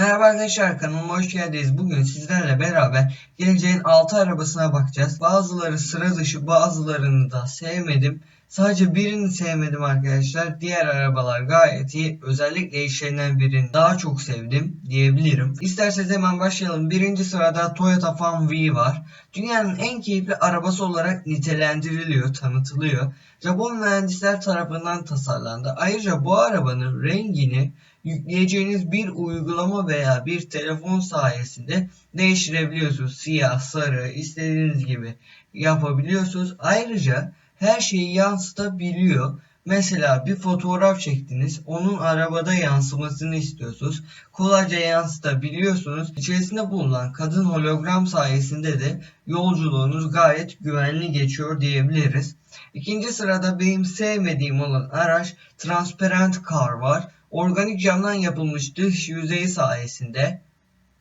Merhaba arkadaşlar kanalıma hoş geldiniz. Bugün sizlerle beraber geleceğin 6 arabasına bakacağız. Bazıları sıra dışı bazılarını da sevmedim. Sadece birini sevmedim arkadaşlar. Diğer arabalar gayet iyi. Özellikle işlerinden birini daha çok sevdim diyebilirim. İsterseniz hemen başlayalım. Birinci sırada Toyota Fan V var. Dünyanın en keyifli arabası olarak nitelendiriliyor, tanıtılıyor. Japon mühendisler tarafından tasarlandı. Ayrıca bu arabanın rengini yükleyeceğiniz bir uygulama veya bir telefon sayesinde değiştirebiliyorsunuz. Siyah, sarı, istediğiniz gibi yapabiliyorsunuz. Ayrıca her şeyi yansıtabiliyor. Mesela bir fotoğraf çektiniz, onun arabada yansımasını istiyorsunuz. Kolayca yansıtabiliyorsunuz. İçerisinde bulunan kadın hologram sayesinde de yolculuğunuz gayet güvenli geçiyor diyebiliriz. İkinci sırada benim sevmediğim olan araç Transparent Car var. Organik camdan yapılmış dış yüzeyi sayesinde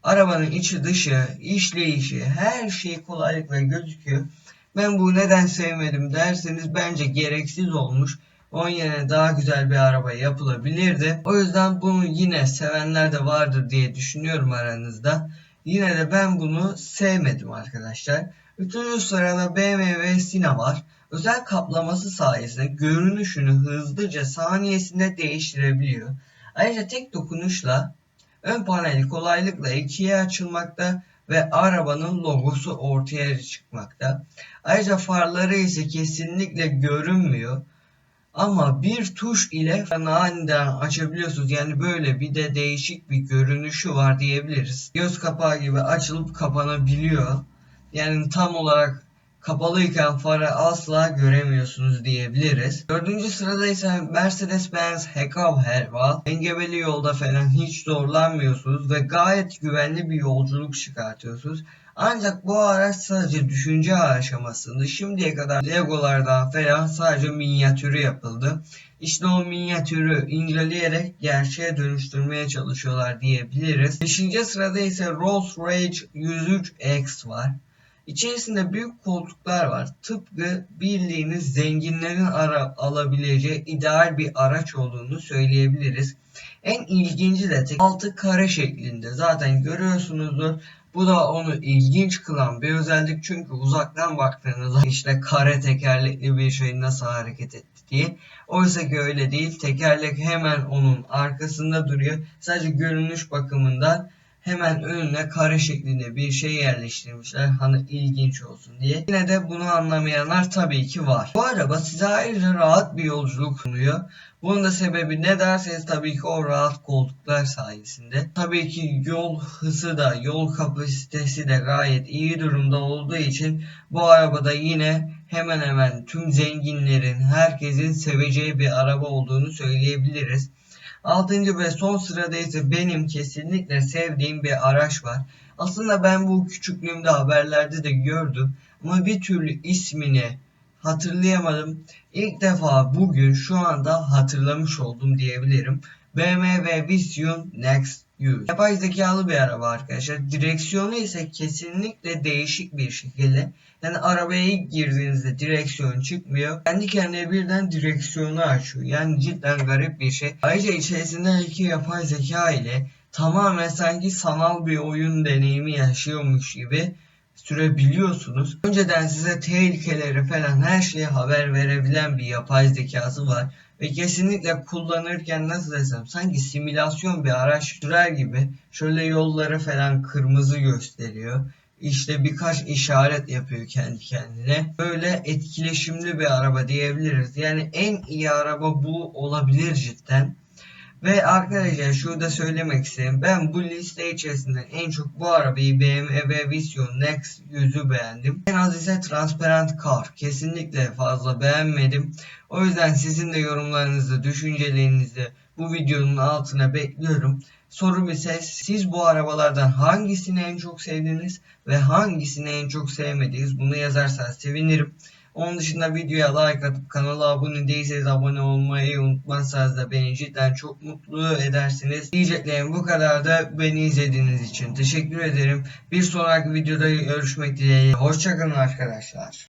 arabanın içi dışı, işleyişi, her şey kolaylıkla gözüküyor. Ben bu neden sevmedim derseniz bence gereksiz olmuş. Onun yerine daha güzel bir araba yapılabilirdi. O yüzden bunu yine sevenler de vardır diye düşünüyorum aranızda. Yine de ben bunu sevmedim arkadaşlar. Üçüncü sırada BMW Sina var. Özel kaplaması sayesinde görünüşünü hızlıca saniyesinde değiştirebiliyor. Ayrıca tek dokunuşla ön paneli kolaylıkla ikiye açılmakta ve arabanın logosu ortaya çıkmakta. Ayrıca farları ise kesinlikle görünmüyor. Ama bir tuş ile aniden açabiliyorsunuz. Yani böyle bir de değişik bir görünüşü var diyebiliriz. Göz kapağı gibi açılıp kapanabiliyor. Yani tam olarak kapalıyken farı asla göremiyorsunuz diyebiliriz. Dördüncü sırada ise Mercedes-Benz Hekavher var. Engebeli yolda falan hiç zorlanmıyorsunuz ve gayet güvenli bir yolculuk çıkartıyorsunuz. Ancak bu araç sadece düşünce aşamasında şimdiye kadar Legolardan falan sadece minyatürü yapıldı. İşte o minyatürü inceleyerek gerçeğe dönüştürmeye çalışıyorlar diyebiliriz. Beşinci sırada ise Rolls-Royce 103X var. İçerisinde büyük koltuklar var. Tıpkı bildiğiniz zenginlerin ara alabileceği ideal bir araç olduğunu söyleyebiliriz. En ilginci de tek altı kare şeklinde. Zaten görüyorsunuzdur. Bu da onu ilginç kılan bir özellik çünkü uzaktan baktığınızda işte kare tekerlekli bir şey nasıl hareket etti diye. Oysa ki öyle değil. Tekerlek hemen onun arkasında duruyor. Sadece görünüş bakımından hemen önüne kare şeklinde bir şey yerleştirmişler. Hani ilginç olsun diye. Yine de bunu anlamayanlar tabii ki var. Bu araba size ayrıca rahat bir yolculuk sunuyor. Bunun da sebebi ne derseniz tabii ki o rahat koltuklar sayesinde. Tabii ki yol hızı da yol kapasitesi de gayet iyi durumda olduğu için bu arabada yine hemen hemen tüm zenginlerin herkesin seveceği bir araba olduğunu söyleyebiliriz. Altıncı ve son sırada ise benim kesinlikle sevdiğim bir araç var. Aslında ben bu küçüklüğümde haberlerde de gördüm ama bir türlü ismini hatırlayamadım. İlk defa bugün şu anda hatırlamış oldum diyebilirim. BMW Vision Next 100. Yapay zekalı bir araba arkadaşlar. Direksiyonu ise kesinlikle değişik bir şekilde. Yani arabaya ilk girdiğinizde direksiyon çıkmıyor. Kendi kendine birden direksiyonu açıyor. Yani cidden garip bir şey. Ayrıca içerisinde iki yapay zeka ile tamamen sanki sanal bir oyun deneyimi yaşıyormuş gibi sürebiliyorsunuz. Önceden size tehlikeleri falan her şeye haber verebilen bir yapay zekası var. Ve kesinlikle kullanırken nasıl desem sanki simülasyon bir araç sürer gibi şöyle yolları falan kırmızı gösteriyor. İşte birkaç işaret yapıyor kendi kendine. Böyle etkileşimli bir araba diyebiliriz. Yani en iyi araba bu olabilir cidden. Ve arkadaşlar şurada söylemek istedim. Ben bu liste içerisinde en çok bu arabayı BMW Vision Next 100'ü beğendim. En az ise Transparent Car. Kesinlikle fazla beğenmedim. O yüzden sizin de yorumlarınızı, düşüncelerinizi bu videonun altına bekliyorum. Sorum ise siz bu arabalardan hangisini en çok sevdiniz ve hangisini en çok sevmediniz bunu yazarsanız sevinirim. Onun dışında videoya like atıp kanala abone değilseniz abone olmayı unutmazsanız da beni cidden çok mutlu edersiniz. Diyeceklerim bu kadar da beni izlediğiniz için teşekkür ederim. Bir sonraki videoda görüşmek dileğiyle. Hoşçakalın arkadaşlar.